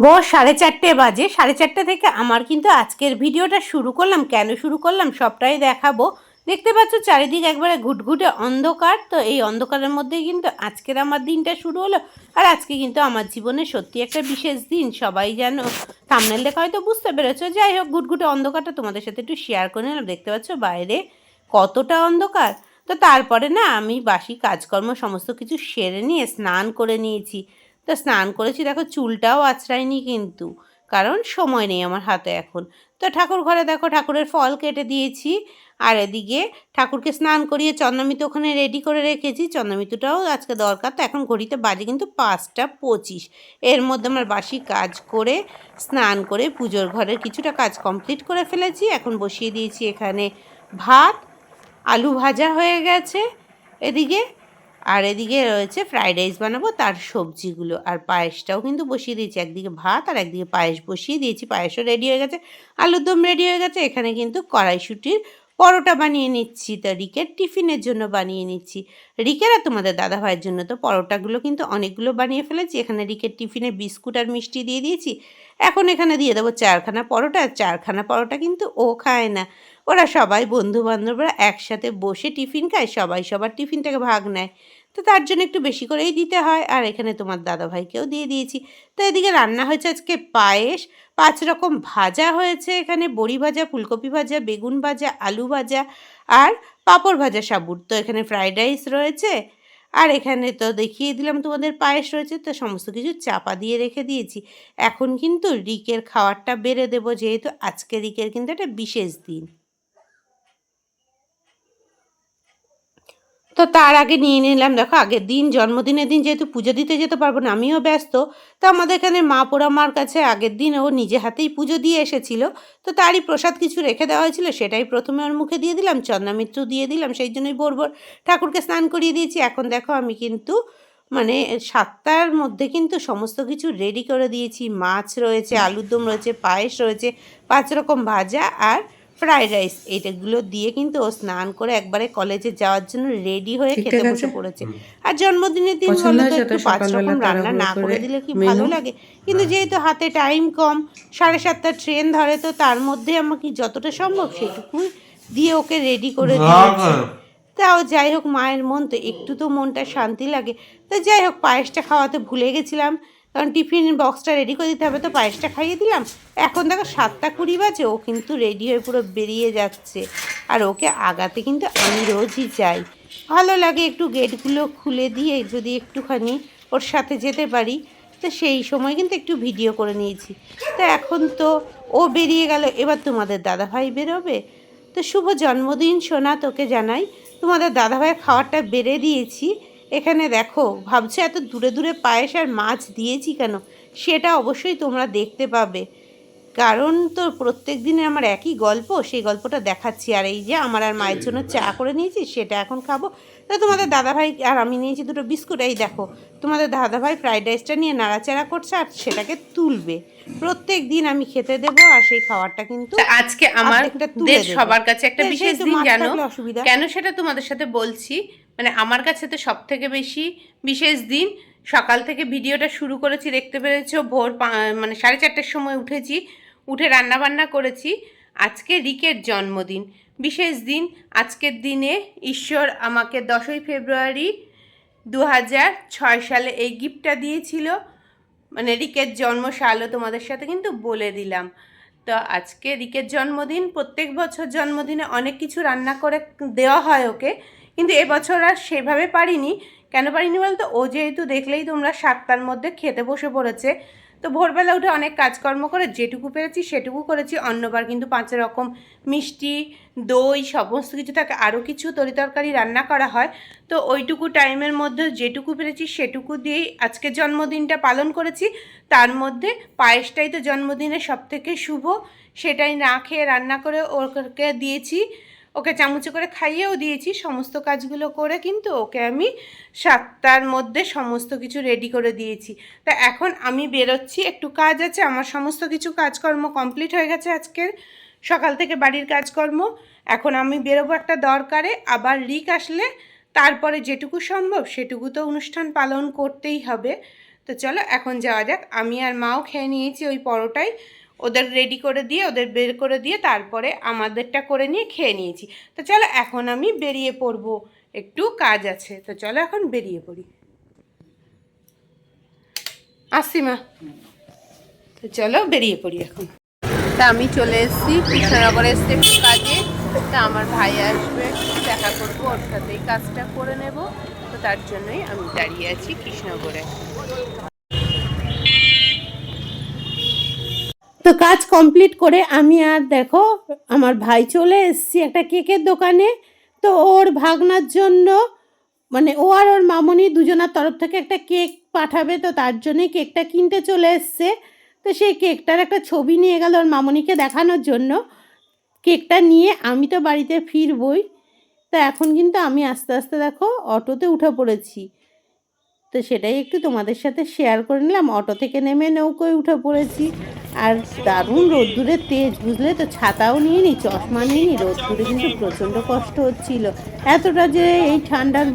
ভোর সাড়ে চারটে বাজে। সাড়ে চারটে থেকে আমার কিন্তু আজকের ভিডিওটা শুরু করলাম। কেন শুরু করলাম? সবটাই দেখাবো। দেখতে পাচ্ছ, চারিদিক একবারে ঘুটঘুটে অন্ধকার। তো এই অন্ধকারের মধ্যে কিন্তু আজকের আমার দিনটা শুরু হলো। আর আজকে কিন্তু আমার জীবনে সত্যি একটা বিশেষ দিন। সবাই যেন থামনেল দেখা হয়তো বুঝতে পেরেছ। যাই হোক, ঘুটঘুটে অন্ধকারটা তোমাদের সাথে একটু শেয়ার করে নিলাম। দেখতে পাচ্ছ, বাইরে কতটা অন্ধকার। তো তারপরে না, আমি বাসি কাজকর্ম সমস্ত কিছু সেরে নিয়ে, স্নান করে নিয়েছি। তো স্নান করেছি। দেখো চুলটাও আঁচড়ায়নি কিন্তু, কারণ সময় নেই আমার হাতে এখন। তো ঠাকুর ঘরে দেখো ঠাকুরের ফল কেটে দিয়েছি, আর এদিকে ঠাকুরকে স্নান করিয়ে চন্দ্রমিতু ওখানে রেডি করে রেখেছি। চন্দ্রমিতুটাও আজকে দরকার, তো এখন ঘড়িতে বাজে কিন্তু পাঁচটা পঁচিশ। এর মধ্যে আমার বাসি কাজ করে, স্নান করে পুজোর ঘরের কিছুটা কাজ কমপ্লিট করে ফেলেছি। এখন বসিয়ে দিয়েছি এখানে ভাত, আলু ভাজা হয়ে গেছে। এদিকে আর এদিকে রয়েছে ফ্রাইড রাইস বানাবো, তার সবজিগুলো। আর পায়েসটাও কিন্তু বসিয়ে দিয়েছি, একদিকে ভাত আর একদিকে পায়েস বসিয়ে দিয়েছি। পায়েসও রেডি হয়ে গেছে, আলুর দম রেডি হয়ে গেছে। এখানে কিন্তু কড়াইশুটির পরোটা বানিয়ে নিচ্ছি, তো রিকের টিফিনের জন্য বানিয়ে নিচ্ছি। রিকের তোমাদের দাদা ভাইয়ের জন্য তো পরোটাগুলো কিন্তু অনেকগুলো বানিয়ে ফেলেছি। এখানে রিকের টিফিনে বিস্কুট আর মিষ্টি দিয়ে দিয়েছি। এখন এখানে দিয়ে দেবো চারখানা পরোটা। চারখানা পরোটা কিন্তু ও খায় না। ওরা সবাই বন্ধু বান্ধবরা একসাথে বসে টিফিন খায়, সবাই সবার টিফিনটাকে ভাগ নেয়। তো তার জন্য একটু বেশি করেই দিতে হয়। আর এখানে তোমার দাদা ভাইকেও দিয়ে দিয়েছি। তো এদিকে রান্না হয়েছে আজকে পায়েস, পাঁচ রকম ভাজা হয়েছে এখানে, বড়ি ভাজা, ফুলকপি ভাজা, বেগুন ভাজা, আলু ভাজা আর পাঁপড় ভাজা সাবুর। তো এখানে ফ্রাইড রাইস রয়েছে আর এখানে তো দেখিয়ে দিলাম তোমাদের পায়েস রয়েছে। তো সমস্ত কিছু চাপা দিয়ে রেখে দিয়েছি। এখন কিন্তু রিকের খাবারটা বেড়ে দেবো, যেহেতু আজকে রিকের কিন্তু একটা বিশেষ দিন। তো তার আগে নিয়ে নিলাম। দেখো, আগের দিন, জন্মদিনের দিন যেহেতু পুজো দিতে যেতে পারব না, আমিও ব্যস্ত। তো আমাদের এখানে মা পোড়া মার কাছে আগের দিন ও নিজে হাতেই পুজো দিয়ে এসেছিল। তো তারই প্রসাদ কিছু রেখে দেওয়া হয়েছিল, সেটাই প্রথমে ওর মুখে দিয়ে দিলাম চন্দ্রামিত্র দিয়ে দিলাম, সেই জন্যই ভোর ঠাকুরকে স্নান করিয়ে দিয়েছি। এখন দেখো, আমি কিন্তু মানে সাতটার মধ্যে কিন্তু সমস্ত কিছু রেডি করে দিয়েছি। মাছ রয়েছে আলুর দম রয়েছে, পায়েস রয়েছে, পাঁচ রকম ভাজা আর ফ্রাইড রাইস এইটাগুলো দিয়ে কিন্তু ও স্নান করে একবারে কলেজে যাওয়ার জন্য রেডি হয়ে খেতে বসে পড়েছে। আর জন্মদিনের দিন বলো তো একটু পাঁচ রকম রান্না না করে করে দিলে কি ভালো লাগে? কিন্তু যেহেতু হাতে টাইম কম সাড়ে সাতটা ট্রেন ধরে তো তার মধ্যে আমাকে যতটা সম্ভব সেটুকুই দিয়ে ওকে রেডি করে দিয়েছি। তাও যাই হোক মায়ের মন তো একটু তো মনটা শান্তি লাগে। তো যাই হোক পায়েসটা খাওয়াতে ভুলে গেছিলাম। কারণ টিফিন বক্সটা রেডি করে দিতে হবে। তো পায়েসটা খাইয়ে দিলাম। এখন দেখো সাতটা কুড়ি বাজে, ও কিন্তু রেডি হয়ে পুরো বেরিয়ে যাচ্ছে। আর ওকে আগাতে কিন্তু আমি রোজই যাই। ভালো লাগে একটু গেটগুলো খুলে দিয়ে যদি একটুখানি ওর সাথে যেতে পারি। তো সেই সময় কিন্তু একটু ভিডিও করে নিয়েছি। তো এখন তো ও বেরিয়ে গেল, এবার তোমাদের দাদাভাই বেরোবে। তো শুভ জন্মদিন সোনা, তোকে জানাই। তোমাদের দাদাভাইয়ের খাবারটা বেড়ে দিয়েছি। এখানে দেখো ভাবছ এত দূরে দূরে পায়েস আর মাছ দিয়েছি কেন? সেটা অবশ্যই তোমরা দেখতে পাবে। কারণ তো প্রত্যেক দিনের আমার একই গল্প সেই গল্পটা দেখাচ্ছি। আর এই যে আমার আর মায়ের জন্য চা করে নিয়েছি সেটা এখন খাব। তো তোমাদের দাদাভাই আর আমি নিয়েছি দুটো বিস্কুট। এই দেখো তোমাদের দাদাভাই ফ্রাইড রাইসটা নিয়ে নাড়াচাড়া করছে আর সেটাকে তুলবে। প্রত্যেক দিন আমি খেতে দেবো আর সেই খাবারটা কিন্তু আজকে আমার। সবার কাছে একটা তো বিশেষ দিন জানো। কেন সেটা তোমাদের সাথে বলছি? মানে আমার কাছে তো সব থেকে বেশি বিশেষ দিন। সকাল থেকে ভিডিওটা শুরু করেছি, দেখতে পেরেছ, ভোর মানে সাড়ে চারটের সময় উঠেছি, উঠে রান্না বান্না করেছি। আজকে রিকের জন্মদিন। বিশেষ দিন, আজকের দিনে ঈশ্বর আমাকে দশই ফেব্রুয়ারি দু হাজার ছয় সালে এই গিফটটা দিয়েছিল। মানে রিকের জন্ম সালও তোমাদের সাথে কিন্তু বলে দিলাম। তো আজকে রিকের জন্মদিন, প্রত্যেক বছর জন্মদিনে অনেক কিছু রান্না করে দেওয়া হয় ওকে। কিন্তু এবছর আর সেভাবে পারিনি। কেন পারিনি বলতো? ও যেহেতু দেখলেই তোমরা সাতটার মধ্যে খেতে বসে পড়েছে। তো ভোরবেলা উঠে অনেক কাজকর্ম করে যেটুকু পেরেছি সেটুকু করেছি। অন্যবার কিন্তু পাঁচ রকম মিষ্টি, দই, সমস্ত কিছু থাকে। আরও কিছু তরিতরকারি রান্না করা হয়। তো ওইটুকু টাইমের মধ্যে যেটুকু পেরেছি সেটুকু দিয়েই আজকে জন্মদিনটা পালন করেছি। তার মধ্যে পায়েসটাই তো জন্মদিনের সব থেকে শুভ। সেটাই না খেয়ে রান্না করে ওকে দিয়েছি। ওকে চামচে করে খাইয়েও দিয়েছি, সমস্ত কাজগুলো করে কিন্তু ওকে আমি সাতটার মধ্যে সমস্ত কিছু রেডি করে দিয়েছি। তা এখন আমি বেরোচ্ছি, একটু কাজ আছে, আমার সমস্ত কিছু কাজকর্ম কমপ্লিট হয়ে গেছে আজকের। সকাল থেকে বাড়ির কাজকর্ম, এখন আমি বেরোবো একটা দরকারে, আবার রিক আসলে তারপরে যেটুকু সম্ভব সেটুকু তো অনুষ্ঠান পালন করতেই হবে। তো চলো এখন যাওয়া যাক, আমি আর মাও খেয়ে নিয়েছি ওই পরোটাই। ওদের রেডি করে দিয়ে, ওদের বের করে দিয়ে তারপরে আমাদেরটা করে নিয়ে খেয়ে নিয়েছি। তো চলো এখন আমি বেরিয়ে পড়ব। একটু কাজ আছে। তো চলো এখন বেরিয়ে পড়ি। আসছি মা তো চলো বেরিয়ে পড়ি এখন। তা আমি চলে এসেছি কৃষ্ণনগরে এসছি একটু কাজে। তা আমার ভাই আসবে, দেখা করব, ওর সাথেই কাজটা করে নেব। তো তার জন্যই আমি দাঁড়িয়ে আছি কৃষ্ণনগরে তো কাজ কমপ্লিট করে আমি আর দেখো, আমার ভাই চলে এসেছি একটা কেকের দোকানে। তো ওর ভাগনার জন্য মানে ও আর ওর মামনি দুজনার তরফ থেকে একটা কেক পাঠাবে, তো তার জন্যই কেকটা কিনতে চলে এসছে। তো সেই কেকটার একটা ছবি নিয়ে গেল ওর মামনিকে দেখানোর জন্য। কেকটা নিয়ে আমি তো বাড়িতে ফিরবই। তো এখন কিন্তু আমি আস্তে আস্তে দেখো অটোতে উঠে পড়েছি। তো সেটাই একটু তোমাদের সাথে শেয়ার করে নিলাম। অটো থেকে নেমে নৌকোয় উঠে পড়েছি। আর দারুণ রোদ্দুরের তেজ, বুঝলে তো? ছাতাও নিয়ে নি চশমা নিয়ে নি রোদ্দুরে কিন্তু প্রচণ্ড কষ্ট হচ্ছিল। এতটা যে এই ঠান্ডার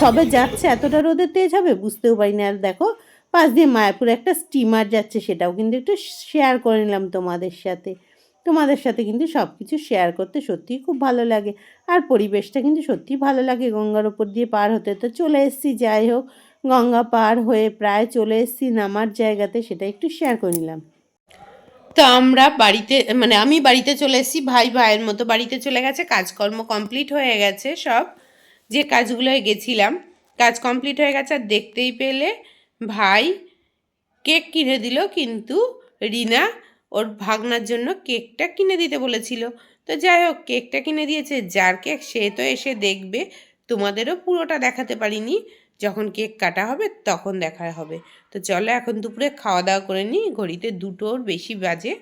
সবে যাচ্ছে, এতটা রোদের তেজ হবে? বুঝতেও পারি না আর দেখো, পাশ দিয়ে মায়াপুরে একটা স্টিমার যাচ্ছে, সেটাও কিন্তু একটু শেয়ার করে নিলাম তোমাদের সাথে। তোমাদের সাথে কিন্তু সব কিছু শেয়ার করতে সত্যিই খুব ভালো লাগে। আর পরিবেশটা কিন্তু সত্যিই ভালো লাগে গঙ্গার ওপর দিয়ে পার হতে। তো চলে এসেছি, যাই হোক, গঙ্গা পার হয়ে প্রায় চলে এসেছি নামার জায়গাতে, সেটা একটু শেয়ার করে নিলাম। তো আমরা বাড়িতে মানে আমি বাড়িতে চলে এসেছি, ভাই ভাইয়ের মতো বাড়িতে চলে গেছে, কাজকর্ম কমপ্লিট হয়ে গেছে সব। যে কাজগুলোয় গেছিলাম, কাজ কমপ্লিট হয়ে গেছে, আর দেখতেই পেলে ভাই কেক কিনে দিল, কিন্তু রিনা ওর ভাগনার জন্য কেকটা কিনে দিতে বলেছিল। তো যাই হোক, কেকটা কিনে দিয়েছে, যার কেক সে তো এসে দেখবে, তোমাদেরও পুরোটা দেখাতে পারিনি। যখন কেক কাটা হবে তখন দেখা হবে। তো চলো এখন দুপুরে খাওয়া দাওয়া করে নিই। ঘড়িতে দুটোর বেশি বাজে।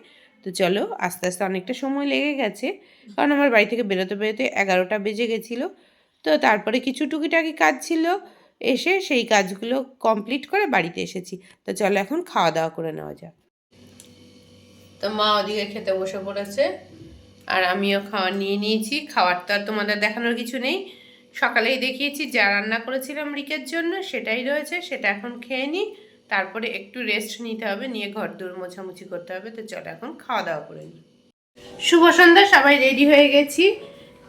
তো চলো আস্তে আস্তে অনেকটা সময় লেগে গেছে। কারণ আমার বাড়ি থেকে বেরোতে বেরোতে এগারোটা বেজে গেছিল। তো তারপরে কিছু টুকিটাকি কাজ ছিল। এসে সেই কাজগুলো কমপ্লিট করে বাড়িতে এসেছি। তো চলো এখন খাওয়া দাওয়া করে নেওয়া যাক। তো মা ওদিকে খেতে বসে পড়েছে। আর আমিও খাওয়া নিয়ে নিয়েছি। খাওয়ার তো আর তোমাদের দেখানোর কিছু নেই। সকালেই দেখিয়েছি যা রান্না করেছিলাম রিকের জন্য, সেটাই রয়েছে, সেটা এখন খেয়ে নিই। তারপরে একটু রেস্ট নিতে হবে, নিয়ে ঘর দূর মোছামুছি করতে হবে, তো চলো এখন খাওয়া দাওয়া করে নিই। শুভ সন্ধ্যা, সবাই রেডি হয়ে গেছি।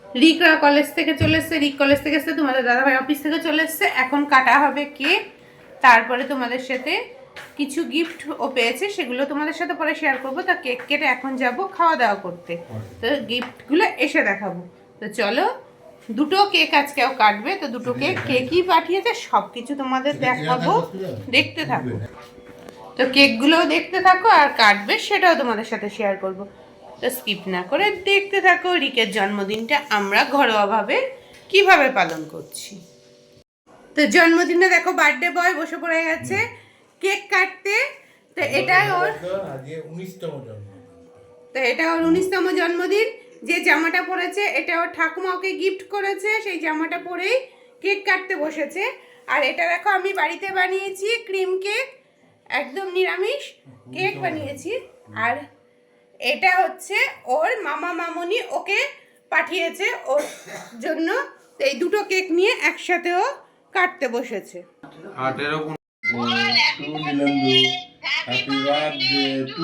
রিকরা কলেজ থেকে চলে এসছে, রিক কলেজ থেকে এসছে, তোমাদের দাদাভাই অফিস থেকে চলে এসছে, এখন কাটা হবে কেক তারপরে তোমাদের সাথে কিছু গিফট ও পেয়েছে, সেগুলো তোমাদের সাথে পরে শেয়ার করব। তা কেক কেটে এখন যাব খাওয়া দাওয়া করতে। তো গিফটগুলো এসে দেখাবো। তো চলো দুটো কেক আজকেও কাটবে তো দুটো কেক কে কি পাঠিয়েছে সব কিছু তোমাদের দেখাবো দেখতে থাকো। তো কেকগুলোও দেখতে থাকো আর কাটবে সেটাও তোমাদের সাথে শেয়ার করব। তো স্কিপ না করে দেখতে থাকো রিকের জন্মদিনটা আমরা ঘরোয়াভাবে কীভাবে পালন করছি। তো জন্মদিনে দেখো বার্থডে বয় বসে পড়ে গেছে কেক কাটতে। তো এটাই ওর তো এটা ওর উনিশতম জন্মদিন। যে জামাটা পরেছে এটা ওর ঠাকুমা ওকে গিফট করেছে সেই জামাটা পরেই কেক কাটতে বসেছে। আর এটা দেখো আমি বাড়িতে বানিয়েছি ক্রিম কেক একদম নিরামিষ কেক বানিয়েছি। আর এটা হচ্ছে ওর মামা মামনি ওকে পাঠিয়েছে ওর জন্য। এই দুটো কেক নিয়ে একসাথে ও কাটতে বসেছে। Happy birthday to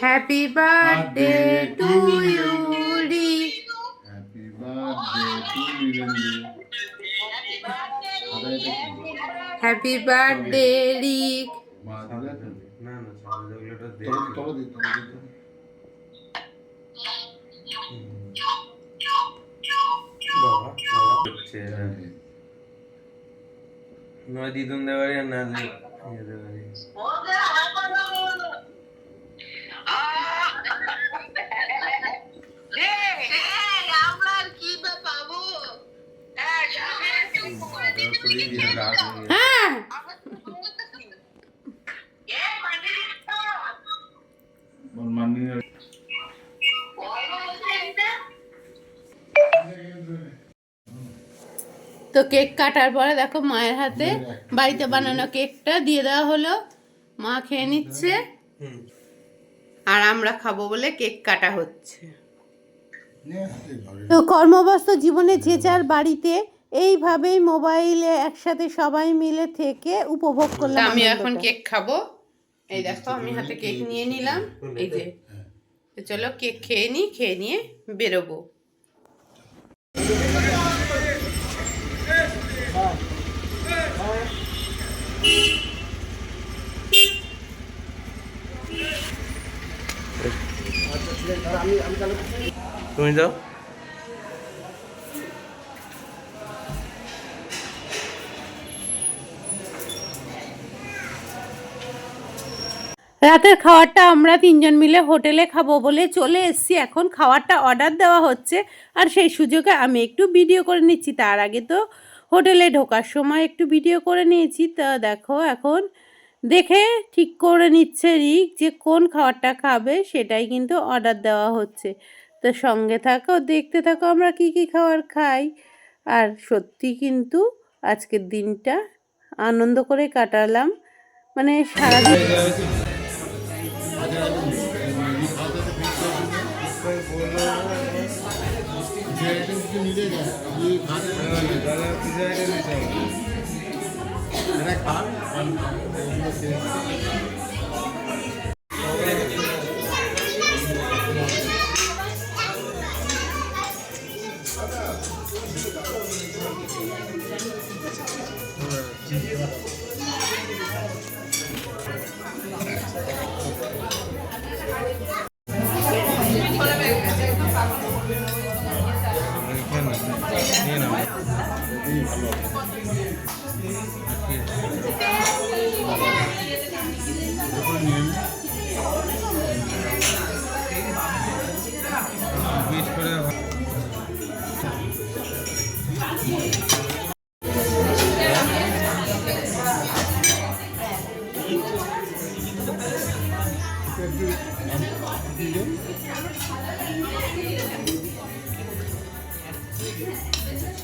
happy birthday to you Rik happy birthday to Nilendu happy birthday Rik মা দিলে তো? না না সাদা ওগুলোটা দে তবে তবে দিতে তবে দিতে বাবা বাবা নদী দুন্দে বাড়ি আর না যেতে পারি হ্যাঁ তো কেক কাটার পরে দেখো মায়ের হাতে বাড়িতে বানানো কেকটা দিয়ে দেওয়া হলো। মা খেয়ে নিচ্ছে। আর আমরা খাব বলে কেক কাটা হচ্ছে। তো কর্মব্যস্ত জীবনে যে যার বাড়িতে এইভাবেই মোবাইলে একসাথে সবাই মিলে থেকে উপভোগ করলাম আমি এখন কেক খাব। এই দেখো আমি হাতে কেক নিয়ে নিলাম। এই যে তো চলো কেক খেয়ে নিই খেয়ে নিয়ে বেরোবো। তুমি যাও। রাতের খাবারটা আমরা তিনজন মিলে হোটেলে খাব বলে চলে এসেছি। এখন খাবারটা অর্ডার দেওয়া হচ্ছে। আর সেই সুযোগে আমি একটু ভিডিও করে নিচ্ছি। তার আগে তো হোটেলে ঢোকার সময় একটু ভিডিও করে নিয়েছি। তা দেখো এখন দেখে ঠিক করে নিচ্ছে রিক যে কোন খাবারটা খাবে সেটাই কিন্তু অর্ডার দেওয়া হচ্ছে। তো সঙ্গে থাকো, দেখতে থাকো আমরা কি কি খাবার খাই। আর সত্যি কিন্তু আজকের দিনটা আনন্দ করে কাটালাম। মানে সারাদিন आइटम तो मिलेगा ये खाने खाना खा নিয়ে নাও বিশ করে এনারা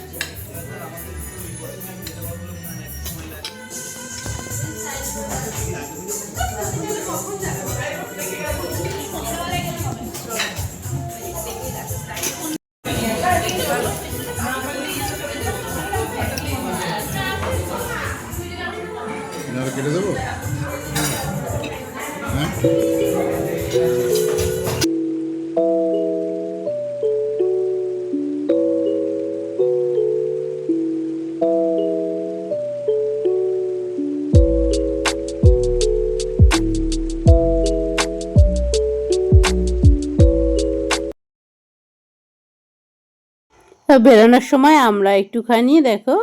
বেরোনোর সময় আমরা একটুখানি দেখো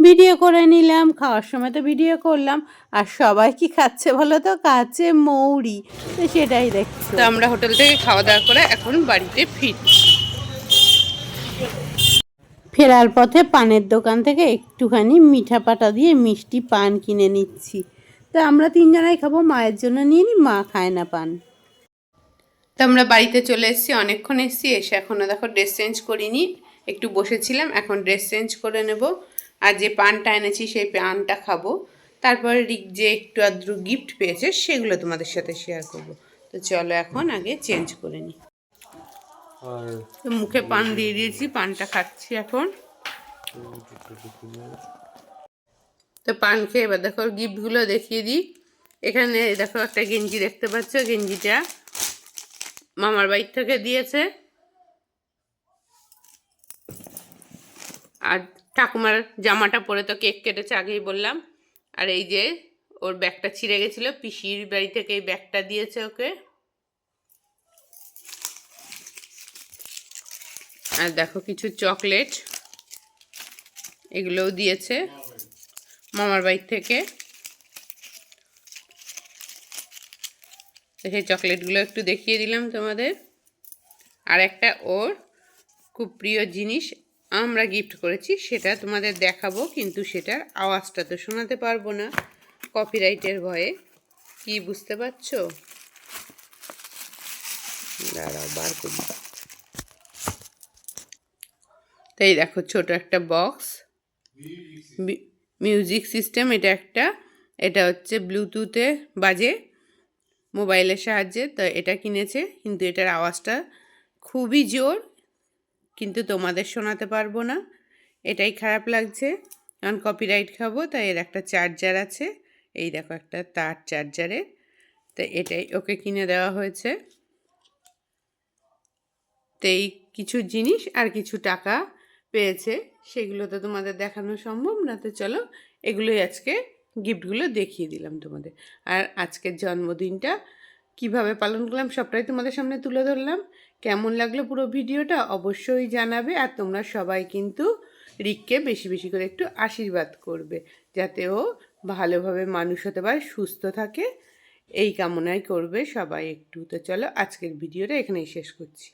ভিডিও করে নিলাম খাওয়ার সময় তো ভিডিও করলাম। আর সবাই কি খাচ্ছে বলো তো? খাচ্ছে মৌরি। তো সেটাই দেখছ। তো আমরা হোটেল থেকে খাওয়া দাওয়া করে এখন বাড়িতে ফিরছি। ফেরার পথে পানের দোকান থেকে একটুখানি মিঠা পাটা দিয়ে মিষ্টি পান কিনে নিচ্ছি। তো আমরা তিনজনাই খাব মায়ের জন্য নিয়ে নিই মা খায় না পান। তো আমরা বাড়িতে চলে এসেছি অনেকক্ষণ এসেছি এসে এখনও দেখো ড্রেস চেঞ্জ করিনি। একটু বসেছিলাম এখন ড্রেস চেঞ্জ করে নেব। আর যে পানটা এনেছি সেই পানটা খাব। তারপরে রিক যে একটু আদ্রু গিফট পেয়েছে সেগুলো তোমাদের সাথে শেয়ার করব। তো চলো এখন আগে চেঞ্জ করে নিই মুখে পান দিয়ে দিয়েছি পানটা খাচ্ছি এখন। তো পান খেয়ে এবার দেখো গিফটগুলো দেখিয়ে দিই। এখানে দেখো একটা গেঞ্জি দেখতে পাচ্ছ গেঞ্জিটা মামার বাড়ির থেকে দিয়েছে। আর ঠাকুমার জামাটা পরে তো কেক কেটেছে, আগেই বললাম। আর এই যে ওর ব্যাগটা ছিঁড়ে গেছিল, পিসির বাড়ি থেকে এই ব্যাগটা দিয়েছে ওকে। আর দেখো কিছু চকলেট, এগুলোও দিয়েছে মামার বাড়ি থেকে। সেই চকলেটগুলো একটু দেখিয়ে দিলাম তোমাদের। আর একটা ওর খুব প্রিয় জিনিস আমরা গিফট করেছি সেটা তোমাদের দেখাবো কিন্তু সেটার আওয়াজটা তো শোনাতে পারব না। কপিরাইটের ভয়ে। কি বুঝতে পারছ? দাঁড়াও বার করি। তাই দেখো ছোট একটা বক্স মিউজিক সিস্টেম এটা একটা। এটা হচ্ছে ব্লুটুথে বাজে মোবাইলের সাহায্যে তো এটা কিনেছে কিন্তু এটার আওয়াজটা খুবই জোর। কিন্তু তোমাদের শোনাতে পারব না। এটাই খারাপ লাগছে। কারণ কপিরাইট খাব, তাই এর একটা চার্জার আছে। এই দেখো একটা তার চার্জারের তো এটাই ওকে কিনে দেওয়া হয়েছে। তো এই কিছু জিনিস আর কিছু টাকা পেয়েছে। সেগুলো তো তোমাদের দেখানো সম্ভব না। তো চলো, এগুলোই আজকে গিফটগুলো দেখিয়ে দিলাম তোমাদের। আর আজকের জন্মদিনটা কীভাবে পালন করলাম, সবটাই তোমাদের সামনে তুলে ধরলাম। কেমন লাগল পুরো ভিডিওটা অবশ্যই জানাবে আর তোমরা সবাই কিন্তু রিককে বেশি বেশি করে একটু আশীর্বাদ করবে যাতে ও ভালোভাবে মানুষ হতে পারে, সুস্থ থাকে। এই কামনাই করবে সবাই একটু। তো চলো আজকের ভিডিওটা এখানেই শেষ করছি।